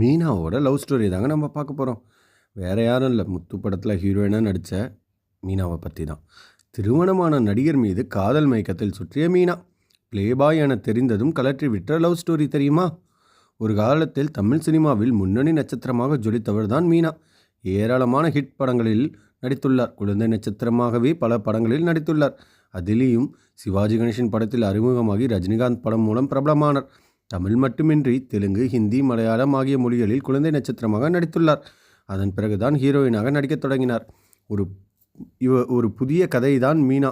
மீனாவோட love story தாங்க நம்ம பார்க்க போகிறோம் வேறு யாரும் இல்லை. முத்து படத்தில் ஹீரோயினாக நடித்த மீனாவை பற்றி தான். திருமணமான நடிகர் மீது காதல் மயக்கத்தில் சுற்றிய மீனா. பிளேபாய் என தெரிந்ததும் கலற்றி விட்ட லவ் ஸ்டோரி தெரியுமா? ஒரு காலத்தில் தமிழ் சினிமாவில் முன்னணி நட்சத்திரமாக ஜொலித்தவர் தான் மீனா. ஏராளமான ஹிட் படங்களில் நடித்துள்ளார். குழந்தை நட்சத்திரமாகவே பல படங்களில் நடித்துள்ளார். அதிலேயும் சிவாஜி கணேசன் படத்தில் அறிமுகமாகி ரஜினிகாந்த் படம் மூலம் பிரபலமானார். தமிழ் மட்டுமின்றி தெலுங்கு ஹிந்தி மலையாளம் ஆகிய மொழிகளில் குழந்தை நட்சத்திரமாக நடித்துள்ளார். அதன் பிறகுதான் ஹீரோயினாக நடிக்கத் தொடங்கினார். ஒரு இவ ஒரு புதிய கதை தான் மீனா.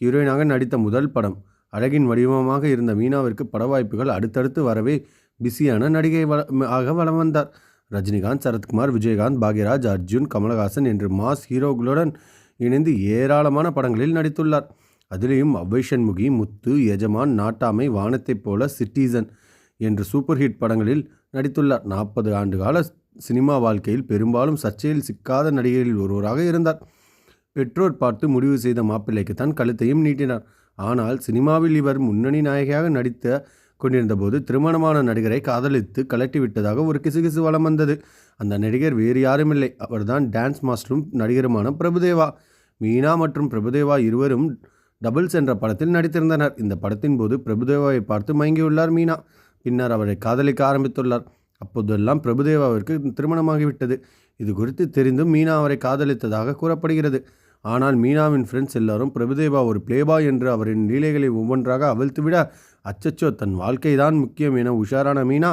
ஹீரோயினாக நடித்த முதல் படம். அழகின் வடிவமாக இருந்த மீனாவிற்கு பட வாய்ப்புகள் அடுத்தடுத்து வரவே பிஸியான நடிகை வ ஆக வளம் வந்தார். ரஜினிகாந்த் சரத்குமார் விஜயகாந்த் பாக்யராஜ் அர்ஜுன் கமலஹாசன் என்று மாஸ் ஹீரோக்களுடன் இணைந்து ஏராளமான படங்களில் நடித்துள்ளார். அதிலேயும் அவ்வை சண்முகி முத்து எஜமான் நாட்டாமை வானத்தைப் போல சிட்டிசன் என்று சூப்பர் ஹிட் படங்களில் நடித்துள்ளார். நாற்பது ஆண்டு கால சினிமா வாழ்க்கையில் பெரும்பாலும் சர்ச்சையில் சிக்காத நடிகர்களில் ஒருவராக இருந்தார். பெற்றோர் பார்த்து முடிவு செய்த மாப்பிள்ளைக்குத்தான் கழுத்தையும் நீட்டினார். ஆனால் சினிமாவில் இவர் முன்னணி நாயகியாக நடித்த கொண்டிருந்தபோது திருமணமான நடிகரை காதலித்து கலட்டிவிட்டதாக ஒரு கிசுகிசு வளம் வந்தது. அந்த நடிகர் வேறு யாருமில்லை. அவர்தான் டான்ஸ் மாஸ்டரும் நடிகருமான பிரபுதேவா. மீனா மற்றும் பிரபுதேவா இருவரும் டபுள்ஸ் என்ற படத்தில் நடித்திருந்தனர். இந்த படத்தின் போது பிரபுதேவாவை பார்த்து மயங்கியுள்ளார் மீனா. பின்னர் அவரை காதலிக்க ஆரம்பித்துள்ளார். அப்போதெல்லாம் பிரபுதேவாவிற்கு திருமணமாகிவிட்டது. இது குறித்து தெரிந்தும் மீனா அவரை காதலித்ததாக கூறப்படுகிறது. ஆனால் மீனாவின் ஃப்ரெண்ட்ஸ் எல்லாரும் பிரபுதேவா ஒரு பிளேபாய் என்று அவரின் லீலைகளை ஒவ்வொன்றாக அவிழ்த்துவிட அச்சச்சோ தன் வாழ்க்கை தான் முக்கியம் என உஷாரான மீனா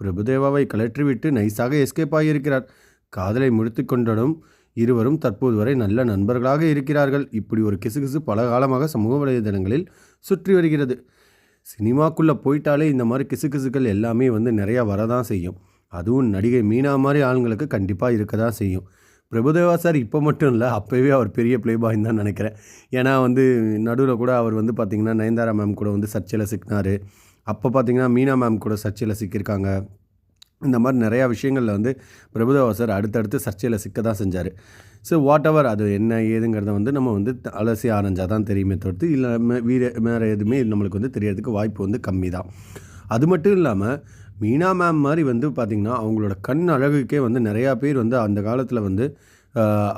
பிரபுதேவாவை கலற்றிவிட்டு நைஸாக எஸ்கேப் ஆகியிருக்கிறார். காதலை முடித்து கொண்டதும் இருவரும் தற்போது வரை நல்ல நண்பர்களாக இருக்கிறார்கள். இப்படி ஒரு கிசுகிசு பல காலமாக சமூக வலைதளங்களில் சுற்றி வருகிறது. சினிமாக்குள்ளே போயிட்டாலே இந்த மாதிரி கிசுகிசுக்கள் எல்லாமே வந்து நிறையா வரதான் செய்யும். அதுவும் நடிகை மீனா மாதிரி ஆளுங்களுக்கு கண்டிப்பாக இருக்க தான் செய்யும். பிரபுதேவா சார் இப்போ மட்டும் இல்லை அப்போவே அவர் பெரிய ப்ளே பாய்ன்னு தான் நினைக்கிறேன். ஏன்னா வந்து நடுவில் கூட அவர் வந்து பார்த்திங்கன்னா நயன்தாரா மேம் கூட வந்து சர்ச்சையில் சிக்கினார். அப்போ பார்த்திங்கன்னா மீனா மேம் கூட சர்ச்சையில் சிக்கியிருக்காங்க. இந்த மாதிரி நிறையா விஷயங்களில் வந்து பிரபுதேவாசர் அடுத்தடுத்து சர்ச்சையில் சிக்க தான் செஞ்சார். ஸோ வாட் எவர் அது என்ன ஏதுங்கிறத வந்து நம்ம வந்து அலசி ஆரஞ்சால் தான் தெரியுமே தவிர்த்து இல்லை வீர வேறு எதுவுமே நம்மளுக்கு வந்து தெரியறதுக்கு வாய்ப்பு வந்து கம்மி தான். அது மட்டும் இல்லாமல் மீனா மேம் மாதிரி வந்து பார்த்திங்கன்னா அவங்களோட கண் அழகுக்கே வந்து நிறையா பேர் வந்து அந்த காலத்தில் வந்து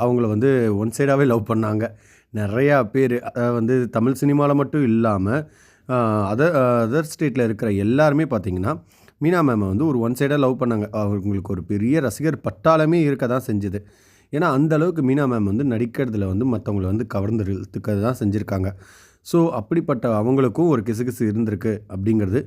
அவங்கள வந்து ஒன் சைடாகவே லவ் பண்ணாங்க. நிறையா பேர் வந்து தமிழ் சினிமாவில் மட்டும் இல்லாமல் அதர் அதர் ஸ்டேட்டில் இருக்கிற எல்லாருமே பார்த்திங்கன்னா மீனா மேமை வந்து ஒரு ஒன் சைடாக லவ் பண்ணாங்க. அவங்களுக்கு ஒரு பெரிய ரசிகர் பட்டாளமே இருக்க தான் செஞ்சுது. ஏன்னா அந்த அளவுக்கு மீனா மேம் வந்து நடிக்கிறதுல வந்து மற்றவங்கள வந்து கவர்ந்து இழுத்துக்கிறது தான் செஞ்சுருக்காங்க. ஸோ அப்படிப்பட்ட அவங்களுக்கும் ஒரு கிசுகிசு இருந்திருக்கு அப்படிங்கிறது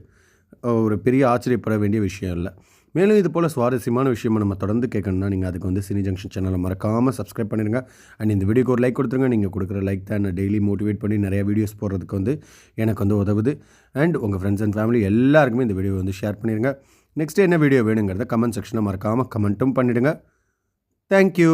ஒரு பெரிய ஆச்சரியப்பட வேண்டிய விஷயம் இல்லை. மேலும் இது போல் சுவாரஸ்யமான விஷயம் நம்ம தொடர்ந்து கேட்கணும்னா நீங்கள் அதுக்கு வந்து சினி ஜங்ஷன் சேனலை மறக்காமல் சப்ஸ்கிரைப் பண்ணிடுங்க. அண்ட் இந்த வீடியோக்கு ஒரு லைக் கொடுத்துருங்க. நீங்கள் கொடுக்குற லைக் தான் டெய்லி மோட்டிவேட் பண்ணி நிறைய வீடியோஸ் போடுறதுக்கு வந்து எனக்கு வந்து உதவுது. அண்ட் உங்கள் ஃப்ரெண்ட்ஸ் அண்ட் ஃபேமிலி எல்லாருக்குமே இந்த வீடியோ வந்து ஷேர் பண்ணிடுங்க. நெக்ஸ்ட் என்ன வீடியோ வேணுங்கிறத கமெண்ட் செக்ஷனில் மறக்காமல் கமெண்ட்டும் பண்ணிவிடுங்க தேங்க்யூ